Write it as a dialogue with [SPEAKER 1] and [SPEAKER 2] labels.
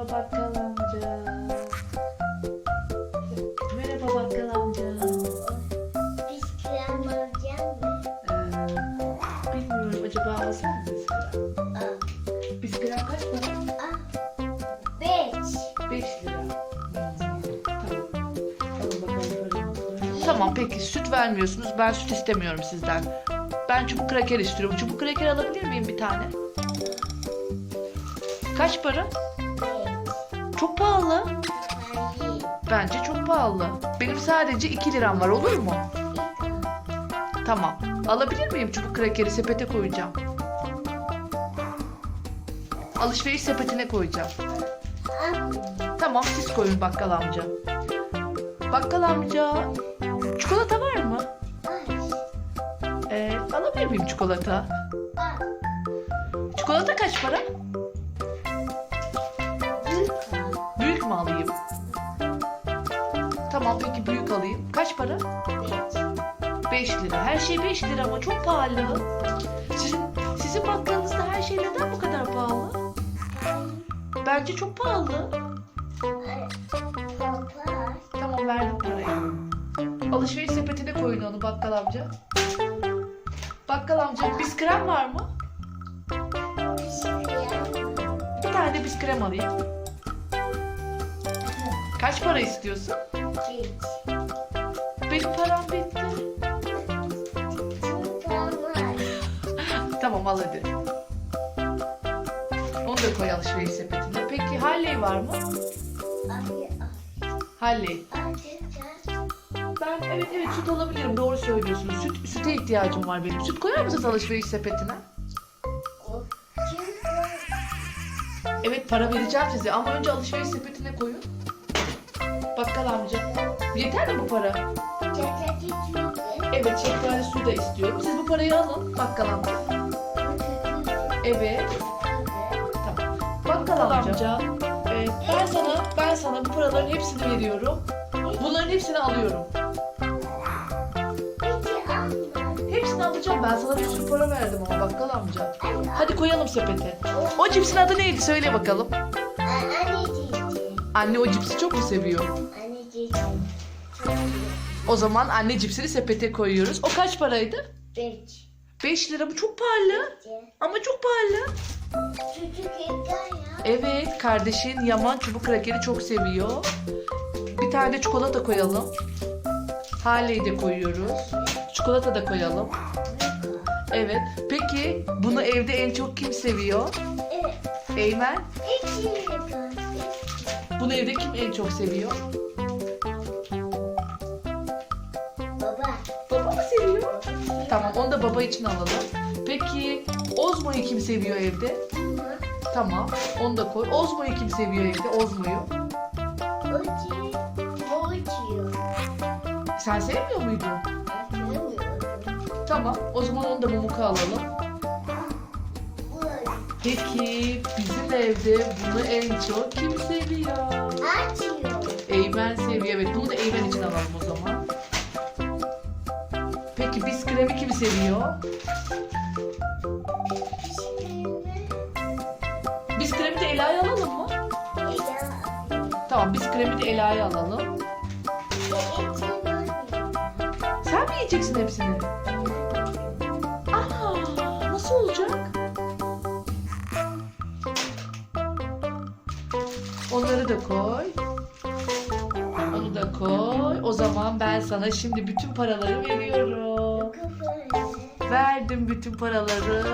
[SPEAKER 1] Merhaba bakkal amca. Merhaba bakkal amca.
[SPEAKER 2] Bisküvi alacağım mı?
[SPEAKER 1] Ee, bilmiyorum acaba alsam mı bisküvi?
[SPEAKER 2] Aa,
[SPEAKER 1] Bisküvi kaç para?
[SPEAKER 2] aa. Beş.
[SPEAKER 1] 5 lira. Tamam. Paranızı. Tamam peki süt vermiyorsunuz. Ben süt istemiyorum sizden. Ben çubuk kraker istiyorum. Çubuk kraker alabilir miyim bir tane? Kaç para? Çok pahalı. Bence çok pahalı. Benim sadece 2 liram var olur mu? Tamam. Alabilir miyim çubuk krakeri sepete koyacağım. Alışveriş sepetine koyacağım. Tamam siz koyun bakkal amca. Bakkal amca çikolata var mı? Ee, alabilir miyim çikolata? Çikolata kaç para? Peki büyük alayım. Kaç para?
[SPEAKER 2] Beş.
[SPEAKER 1] 5 lira. Her şey 5 lira ama çok pahalı. Sizin sizin bakkalınızda her şey neden bu kadar pahalı? Bence çok pahalı. Tamam verdim parayı. Alışveriş sepetine koyun onu bakkal amca. Bakkal amca biskrem var mı? Bir tane de biskrem alayım. Kaç para istiyorsun?
[SPEAKER 2] Beş.
[SPEAKER 1] Benim param bitti.
[SPEAKER 2] Tamam.
[SPEAKER 1] Tamam al hadi. Onu da koy alışveriş sepetine. Peki Halley var mı?
[SPEAKER 2] Hayır.
[SPEAKER 1] Halley. Ben evet evet süt alabilirim. Doğru söylüyorsunuz. Süt, süte ihtiyacım var benim. Süt koyar mısınız alışveriş sepetine? Evet para vereceğim size ama önce alışveriş sepetine koyun. Bakkal amca. Yeter mi bu para? Evet şeftali su da istiyorum. Siz bu parayı alın bakkal amca. Evet tamam. Bakkal amca. e, ben sana ben sana bu paraların hepsini veriyorum. Bunların hepsini alıyorum. Hepsini alacağım. Ben sana bir sürü para verdim ama bakkal amca. Hadi koyalım sepete. O cipsin adı neydi? Söyle bakalım. Anne o cipsi çok mu seviyor? O zaman anne cipsini sepete koyuyoruz. O kaç paraydı? 5 lira. Bu çok pahalı. Ama çok pahalı. Evet kardeşin Yaman çubuk krakeri çok seviyor. Bir tane de çikolata koyalım. Haleyi de koyuyoruz. Çikolata da koyalım. Evet. Peki bunu evde en çok kim seviyor? Eymen. Bunu evde kim en çok seviyor?
[SPEAKER 2] Baba.
[SPEAKER 1] Baba mı seviyor? Tamam onu da baba için alalım. Peki Ozmo'yu kim seviyor evde? Tamam onu da koy. Ozmo'yu kim seviyor evde? Ozmo'yu.
[SPEAKER 2] Uçuyor. Uçuyor.
[SPEAKER 1] Sen sevmiyor muydun? Tamam o zaman onu da Mumuk'a alalım. Peki bizim evde bunu en çok kim seviyor?
[SPEAKER 2] Açıyor.
[SPEAKER 1] Eymen seviyor. Evet bunu da Eymen için alalım o zaman. Peki biz kremi kim seviyor? Biz kremi de Ela'ya alalım mı? Tamam biz kremi de Ela'ya alalım. Sen mi yiyeceksin hepsini? Aa, nasıl olacak? Onları da koy. Onu da koy. O zaman ben sana şimdi bütün paraları veriyorum. Verdim bütün paraları.